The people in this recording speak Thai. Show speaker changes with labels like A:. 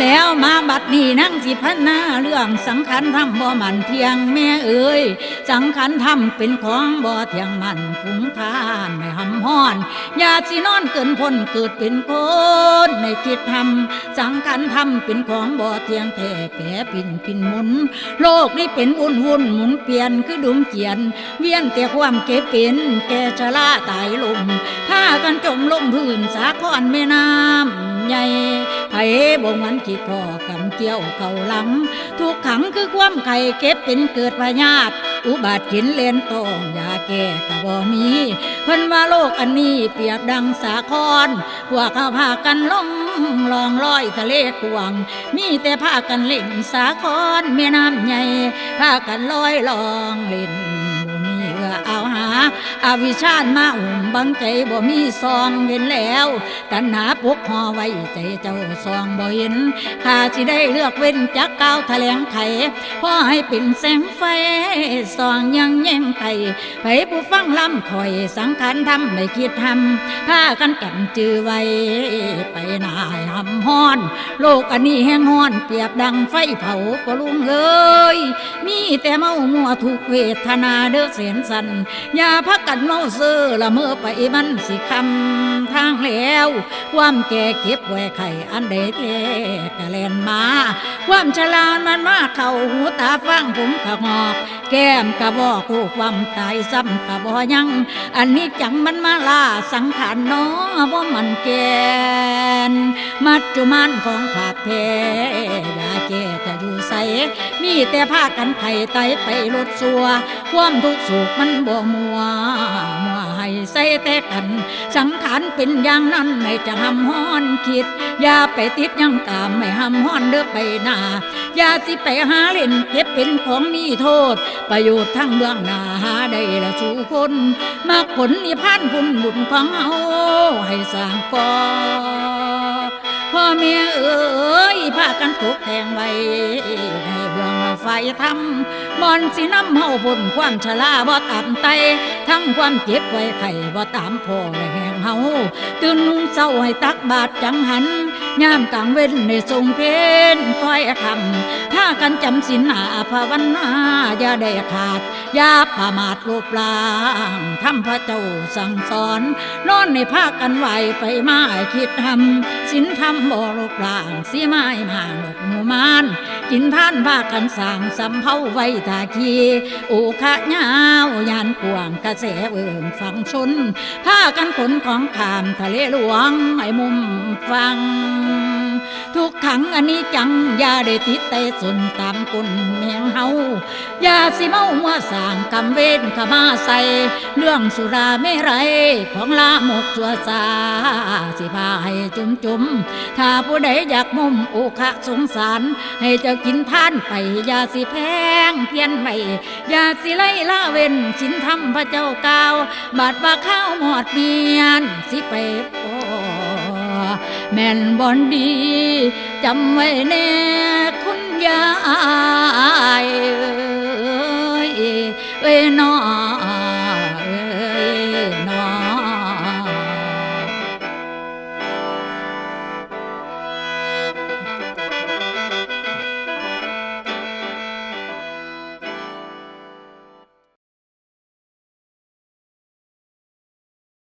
A: แล้วมาบัดนี้นั่งสิพันนาเรื่องสังขารธรรมบ่มันเทียงแม่เอ๋ยสังขารธรรมเป็นของบ่เทียงมันผุงทานไม่หำห้อนอย่าสินอนเกินพ้นเกิดเป็นคนในคิดทำสังขารธรรมเป็นของบ่เทียงแท้แปรปินปิ่นหมุน โลกนี้เป็นวุ่นวุ่นหมุนเปลี่ยนคือดุมเกียน เวียนแต่ความเก็บเป็นแก่ชราตายลมพากันจมลงพื้นสาคอนแม่น้ำ มันคิดพอกำเกี่ยวเก่าหลัง ทุกขังคือความไข่เก็บเป็นเกิดพยาธิอุบัติขินเลนตองยาแก้กะบ่มีเพิ่นว่าโลกอันนี้เปรียบดังสาครพวกเขาพากันลงลองลอยทะเลกวางมีแต่พากันเล่นสาครแม่น้ำใหญ่พากันลอยลองเล่น อาวิชาญมาอุ่มบังใจบ่มีซองเห็นแล้วตัณหาปกห่อไว้ใจเจ้าซองบ่เห็นข้าสิได้เลือกเว้นจากก้าวแถลงไขพ่อให้เป็นแสงไฟซองยังแย่งไตไผผู้ฟังลำคอยสังขารทำไม่คิดทำพากันจำจือไว้ไป ห้อน โลกอันนี้แห้งฮ้อน เปรียบดังไฟเผาก็ลุงเอ้ยมีแต่เมามัวถูกเวทนาเด้อเสียนสันอย่าพักกันเมาเซอละเมื่อไปมันสิคำทางแล้ว ความแก่เก็บไว้ไข่อันเดแท้กะแลนมา ความฉลาดมันมาเข้าหูตาฟังผมกะงอก แก้มกะบอกกูความตายซ้ำกะบอยัง อันนี้จังมันมาล่าสังขารนาะว่ามันแก่ น มัจจุมันของผาเพยาแก่จะอยู่ใส มีแต่ผ้ากันไข่ไตไปลดสัว ความทุกข์สุขมันบ่มัว มัวให้ใส่แต่กัน สังขารเป็นอย่างนั้นไม่จะหำห้อนคิด อย่าไปติดยังกามไม่หำห้อนเด้อไปหน้าอย่าสิไปหาเล่นเก็บเป็นของมีโทษ ประโยชน์ทั้งเบื้องหน้าหาได้ละสู่คน มากผลนิพพานบุญบุญของเฮาให้สร้างก่อพ่ อแม่เอ๋ยพากันตกแทงไว้ในเบื้องไฟทำบอนสิน้ำเฮาบนความชราบ่ตามไตทั้งความเจ็บไว้ไข่บ่ตามพ่อและแห่งเฮาตื่นนุ่งเศร้าให้ตักบาดจังหันยามกลางเว้นในทรงเพนคอยคำถ้ากันจำสินหาภาวนาอย่าได้ขาดอย่าประมาทโลบลางทำพระเจ้าสั่งสอน นอนในภาคกันไหวไปมาคิดทำสินทำบ่ลบลางสีไม้มาหนกหมูมานกินท่านภาคกันสั่งสำเภาไว้ทาคีโอคะยาวยานกวางกระแสเวิงฟังชนผ้ากันขนของขามทะเลหลวงไอ้มุมฟัง ทุกขังอันนี้จังอย่าได้ติดแต่สนตามกุนแมงเฮาอย่าสิเมามัวสร้างกำเวนขมาใส่เรื่องสุราไม่ไรของลาหมกชัวซาสิพาให้จุมจุมถ้าผู้ใดอยากมุมโอคะสงสาร ให้เจ้ากินท่านไปอย่าสิแพงเพียนไปอย่าสิไล่ละเว้นสินธรรมพระเจ้ากาวบาดว่าข้าวหมอดเมียนสิไป แม่นบอนดีจำไว้แน่คุณยาย